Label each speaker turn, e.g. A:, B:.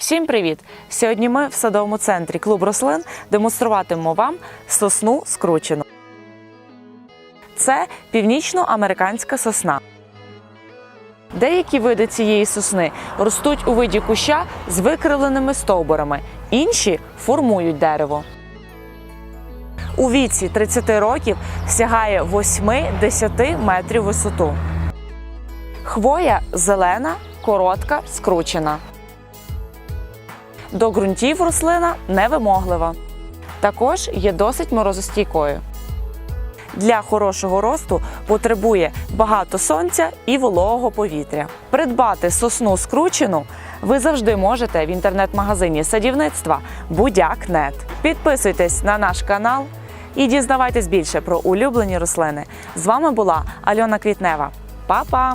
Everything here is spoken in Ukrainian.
A: Всім привіт! Сьогодні ми в садовому центрі клуб рослин демонструватимемо вам сосну скручену. Це північноамериканська сосна. Деякі види цієї сосни ростуть у виді куща з викривленими стовбурами, інші формують дерево. У віці 30 років сягає 8-10 метрів висоту. Хвоя зелена, коротка, скручена. До ґрунтів рослина невимоглива. Також є досить морозостійкою. Для хорошого росту потребує багато сонця і вологого повітря. Придбати сосну скручену ви завжди можете в інтернет-магазині садівництва Будяк.нет. Підписуйтесь на наш канал і дізнавайтесь більше про улюблені рослини. З вами була Альона Квітнева. Па-па!